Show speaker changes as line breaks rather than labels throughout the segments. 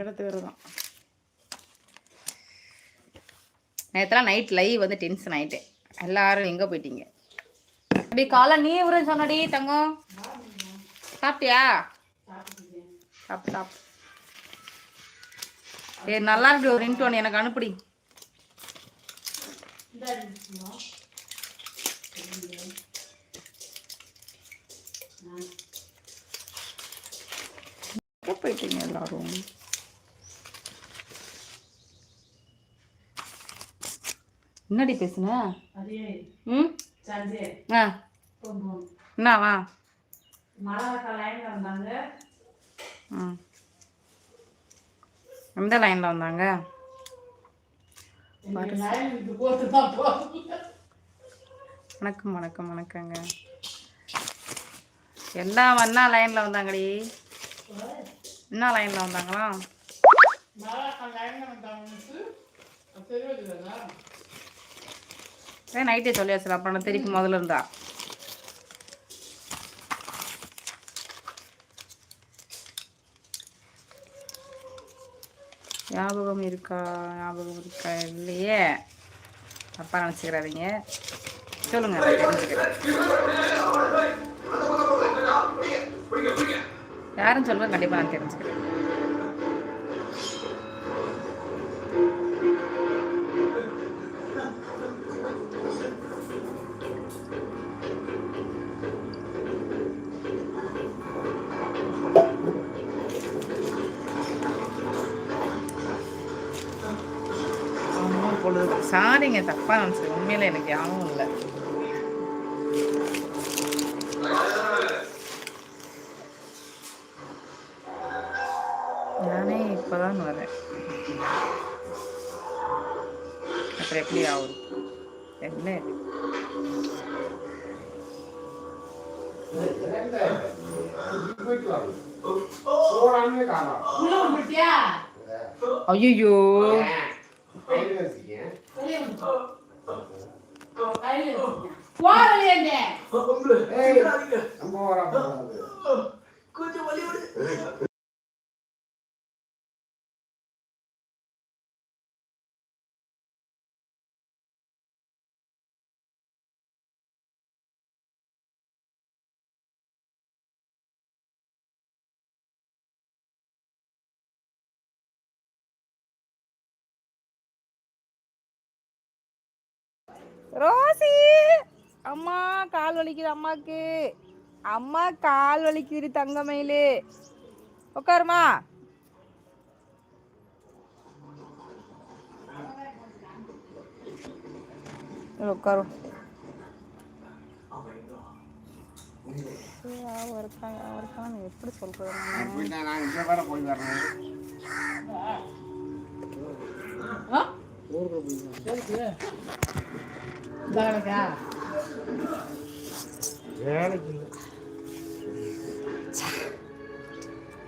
எடுத்து வருதான் நேற்றுலாம் நைட் லைவ் வந்து டென்ஷன் ஆயிட்டேன் எல்லாரும் எங்கே போயிட்டீங்க? அப்படி காலை நீ உரம் சொன்னடி தங்கம். சாப்பிட்டியா? சாப்பிட்டு சாப்பிட்டு. ஏ நல்லா இருக்கு ஒரு ரிங்டோன் எனக்கு அனுப்புடி. போயிட்டீங்க எல்லாரும்? என்னடி பேசுன? ம்? ஆ. என்னவா ம் எந்த லைனில் வந்தாங்க? வணக்கம் வணக்கம் வணக்கங்க. எல்லாம் என்ன லைனில் வந்தாங்கடி? என்ன லைனில் வந்தாங்களா
மழை லைன்ல வந்தாங்க தெரியுதுங்களா
ஏன் நைட்டே சொல்லியாச்சு அப்புறம் நான் திருப்பி முதல்ல இருந்தா. ஞாபகம் இருக்கா? ஞாபகம் இருக்கா? இல்லையே. அப்பா நினச்சிக்கிறாதீங்க. சொல்லுங்க நான் தெரிஞ்சுக்கிறேன். யாரும் சொல்லுங்க கண்டிப்பாக நான் தெரிஞ்சுக்கிறேன். பொழுது சாரிங்க தப்பா நினச்சது உண்மையில எனக்கு யாரும் இல்லை. நானே இப்போதான் வரேன். அப்புறம் எப்படி ஆகும் என்ன ஐயோ
வெளியே
ரோசி! அம்மா கால் வலிக்குது அம்மாக்கு. அம்மா கால் வலிக்குது தங்கமயிலு. உட்காருமா உட்காரும் யாவும் இருக்கான் எப்படி சொல்றது? நானு?
தானக்கா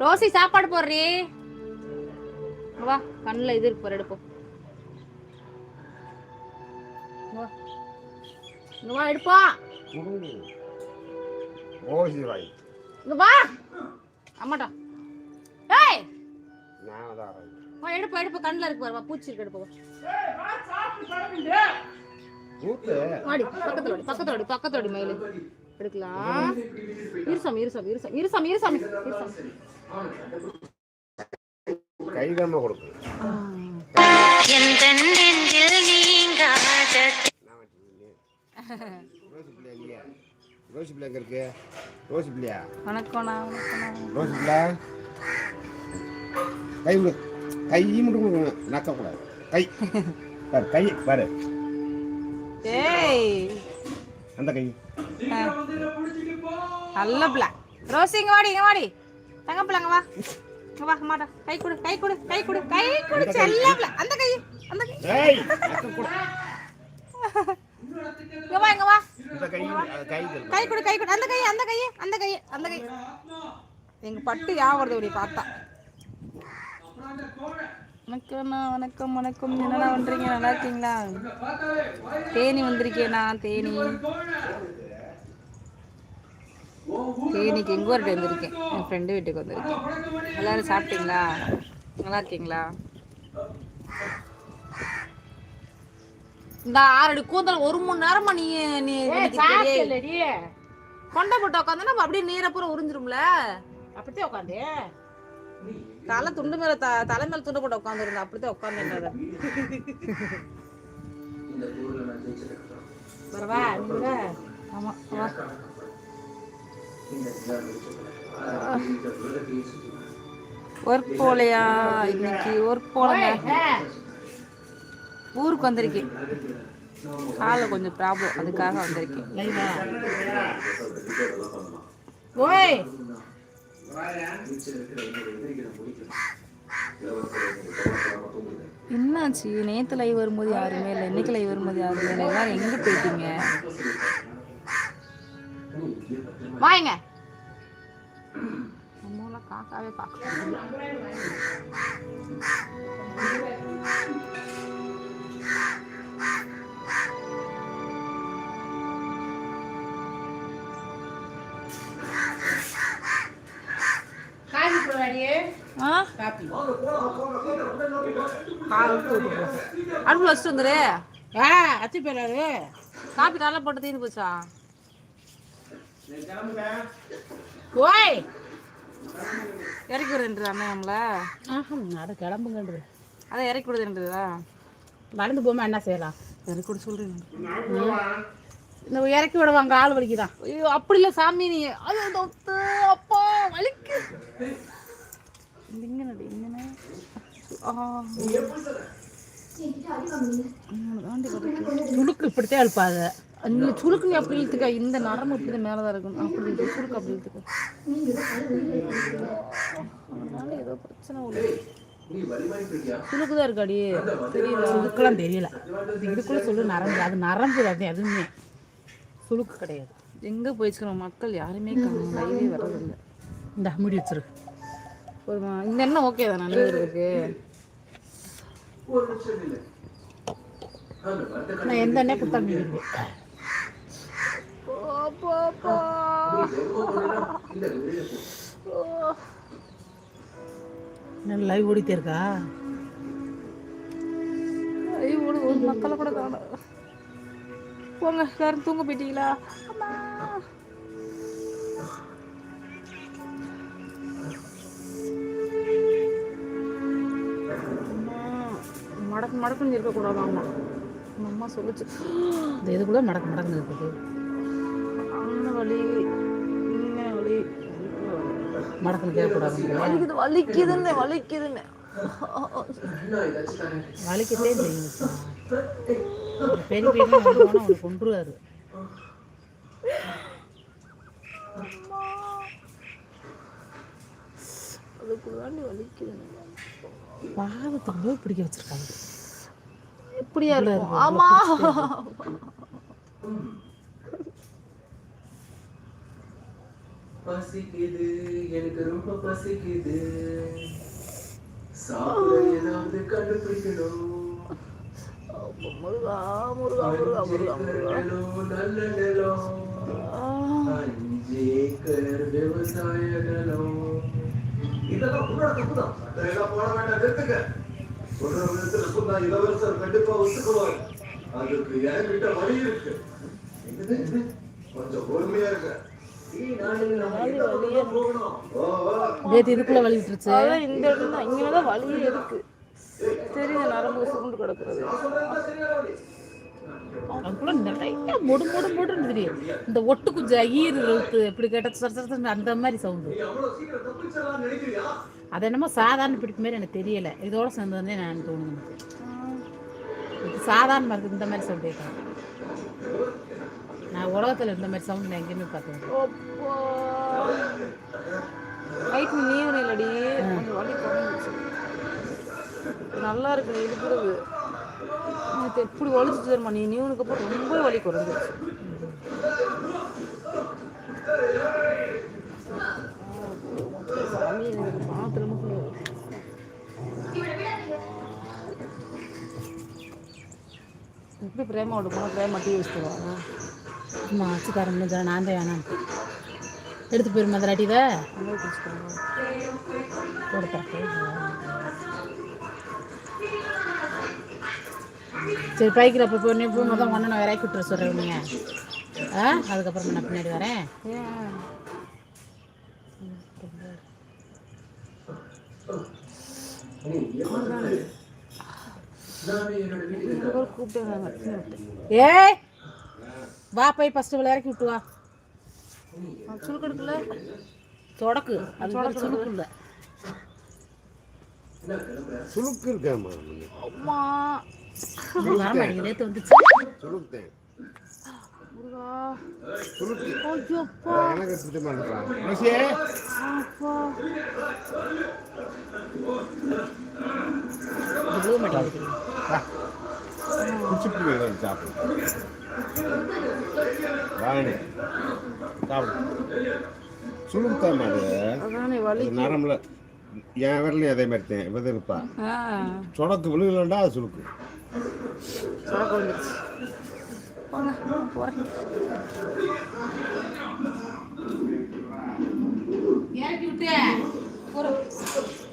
ரோசி சாப்பாடு போடுறீ? வா கண்ணில் இது இருக்கு பாரு எடுப்போம் இங்க வா. எடுப்போம்
ஓசிவாய்
இங்க வா. அம்மாட்டா ஏய்!
நான் தான்
வா எடுப்போம் எடுப்போம் கண்ணில் இருக்கு பாரு வா பூச்சி இருக்கு எடுப்போம் வாடி பக்கத்துல வாடி பக்கத்துல மயிலு. எடுக்கலாம். இருசாமி இருசாமி இருசாமி இருசாமி இருசாமி இருசாமி.
கை தான் கொடுக்கும் ரோசி பிள்ளை இல்லையா ரோசி பிள்ளை எங்க இருக்கு? ரோசி பிள்ளையா?
வணக்கம்ண்ணா வணக்கம்ண்ணா.
ரோசி பிள்ளை? கை விடு கை மட்டும் கொடுக்கணும் நக்கக்கூடாது. கை. பாரு கை பாரு. அந்த கை.
நல்ல பிள்ளை. ரோசி இங்க வாடி இங்க வாடி. தங்க பிள்ளைங்க வா. இங்க வா மாட்டா. கை கொடு கை கொடு கை கொடு கை கொடு. செல்ல பிள்ளை. அந்த கை அந்த கை.
ஏய்.
இங்க வா இங்க வா.
கை
கொடு கை கொடு. அந்த கை அந்த கை அந்த கை அந்த கை. எங்க பட்டு யாவது இப்படி பார்த்தா? வணக்கம்ண்ணா வணக்கம் வணக்கம். என்னடா பண்றீங்க? நல்லா இருக்கீங்களா? தேனி வந்திருக்கேண்ணா தேனி. தேனிக்கு எங்க வீட்டு வந்திருக்கேன் என் ஃப்ரெண்டு வீட்டுக்கு வந்திருக்கேன். எல்லாரும் சாப்பிட்டீங்களா? நல்லா இருக்கீங்களா? இந்த ஆறடி கூந்தல். ஒரு மணி நேரமா நீ நீ கொண்டை போட்டு உட்காந்து நம்ம அப்படியே நீரை பூரா உறிஞ்சிரும்ல.
அப்படித்தான் உட்காந்து
தலை துண்டு மேல தலை மேல துண்டு போட்டு உட்காந்து இருந்தா அப்படித்தான் உட்காந்து
வரவா நீங்க
ஆமா. ஒர்க் போலையா இன்னைக்கு? ஒர்க் போலங்க. ஊருக்கு வந்திருக்கேன். காலில் கொஞ்சம் ப்ராப்ளம் அதுக்காக வந்திருக்கேன்.
ஓய்!
என்னாச்சு? நேத்து லைவ் வரும்போது யாருமே இல்லை. இன்னைக்கு லைவ் வரும்போது யாருமே இல்லை. எல்லாரும் எங்க போயிட்டீங்க? வாங்க. நம்மளாம் காக்காவே பார்க்க
போடாடி
ஆ
காப்பி
அடுப்பு வச்சுட்டு வந்துரு
ஆ அத்தி போயிடாது
காப்பி காலைல போட்டு தீர்ந்து போச்சா?
ஓய்.
இறக்கி விடுறேன் அண்ணன் நம்மள.
நட கிளம்புங்கன்றது
அதான் இறக்கி விடுதுன்றதா
நடந்து போமா என்ன செய்யலாம்?
இறக்கி விட சொல்றேன்
இந்த இறக்கி விடுவாங்க ஆள் வலிக்குதான்
ஐயோ அப்படி இல்லை சாமி நீ. அது அப்பா வலிக்கு. இங்கனே ஆ
சுடுக்கு இப்படித்தான் எழுப்பாது
இந்த சுருக்கு நீ அப்படி இழுத்துக்க இந்த நரம்பு இப்படி மேலே தான் இருக்கும் அப்படி சுருக்கு அப்படி இழுத்துக்க அதனால ஏதோ பிரச்சனை உள்ள சுருக்கு தான் இருக்காடி தெரியல
சுடுக்கெல்லாம் தெரியல இது இதுக்குள்ள சொல்லு நரம்பு அது நரம்பு அது எதுவுமே சுளுக்கு கிடையாது
எங்கே போயிடுச்சுக்கிறோம் மக்கள் யாருமே காணும் லைவே வர்றதில்லை
இந்த முடி வச்சிரு
ஒரு இந்த எண்ணெய் ஓகே தானே அழுகிறதுக்கு
நான் எந்த எண்ணெய் கொடுத்தா முடியும் நல்ல லைவ் ஓடிட்டே இருக்கா?
ஒரு ஒரு மக்களை கூட காணும். போங்க எல்லாரும் தூங்க போயிட்டீங்களா? மடக்கு மடக்குன்னு இருக்கக்கூடாது அம்மா எங்க அம்மா சொல்லுச்சு.
இந்த இதுக்குள்ள மடக்கு மடக்கு இருக்குது.
அண்ணன் வலி இங்கே வலி
மடக்குன்னு கேட்கக்கூடாது
வலிக்குது வலிக்குதுன்னு வலிக்குதுன்னு.
வலிக்கத்தே செய்யும் பெரிய பெரிய அவனை கொண்டுருவாரு
அதுக்குள்ளாண்டி வலிக்குதுன்னு.
பாவத்துக்கு போய் பிடிக்க வச்சிருக்காங்க.
எப்படியா இருக்கும்? ஆமா.
பசிக்குது எனக்கு ரொம்ப பசிக்குது. சாப்பிட ஏதாவது கண்டுபிடிக்கணும்.
முருகா முருகா முருகா முருகா முருகா.
நிலம், நல்ல நிலம். அஞ்சு ஏக்கர் விவசாய நிலம். இதெல்லாம் உன்னோட தப்பு தான். அதெல்லாம் போட வேண்டாம் நிறுத்துங்க. சொல்ற விதத்துல சொன்னா இளவரசர் கண்டிப்பா ஒத்துக்குவார். அதுக்கு என்கிட்ட வழி இருக்கு. என்னது இது? கொஞ்சம் பொறுமையா இருக்க
இதுக்குள்ள வலி விட்டுருச்சு.
அதான் இந்த இடம் தான். இங்கதான் வலியே இருக்கு. தெரியுது நரம்பு சுருண்டு கிடக்குறது.
அதுக்குள்ள நிறைய மொடு மொடு மொடுன்னு தெரியும். இந்த ஒட்டு குஞ்சு ஈர் இழுத்து இப்படி கேட்ட சர அந்த மாதிரி சவுண்டு
நீ
அது என்னமோ சாதாரண பிடிப்பு மாதிரி எனக்கு தெரியல. இதோட சேர்ந்து வந்தே நான் தோணுது எனக்கு. இது சாதாரணமாக இருக்குது இந்த மாதிரி சவுண்ட் கேட்கணும் நான் உலகத்தில் இந்த மாதிரி சவுண்ட் நான் எங்கேயுமே பார்த்தேன்
நைட் நீயும் இல்லடி. நல்லா இருக்கு நீ இருக்கிறது நேற்று எப்படி வலிச்சு தெரியுமா? நீ நியூனுக்கு அப்புறம் ரொம்ப வலி குறைஞ்சிருச்சு. சாமி எனக்கு பாத்திரம் எப்படி பிரேமாவோட போனால் பிரேமா டீ வச்சுட்டு
அம்மா அச்சுக்காரன் முடிஞ்சா நான் தான் வேணாம். எடுத்து போயிருமா அந்த ராட்டி இதை? சரி பைக்கில் அப்போ நீ போகும்போது தான் ஒன்று நான் இறக்கி விட்டுற சொல்கிறேன் நீங்கள் ஆ? அதுக்கப்புறம் நான் பின்னாடி வரேன். ஏய் வா போய் ஃபஸ்ட்டு இவ்வளோ இறக்கி விட்டு வா.
சுருக்கெடுக்கல?
சொடக்கு. அது பேர் சுடுக்கு இல்லை.
சுளுக்கு இருக்காமா
அம்மா. வர மாட்டேங்குது
சுளுக்கு வேணும் சாப்பிடு
வலி
அது நரம்புல என் விரலையும் அதே மாதிரி தான் விதை இருப்பா. சொடக்கு விழுகலண்டா அது சுளுக்கு
சொடக்கு வந்துருச்சு போங்க போகிறேன்
இறக்கி விட்டு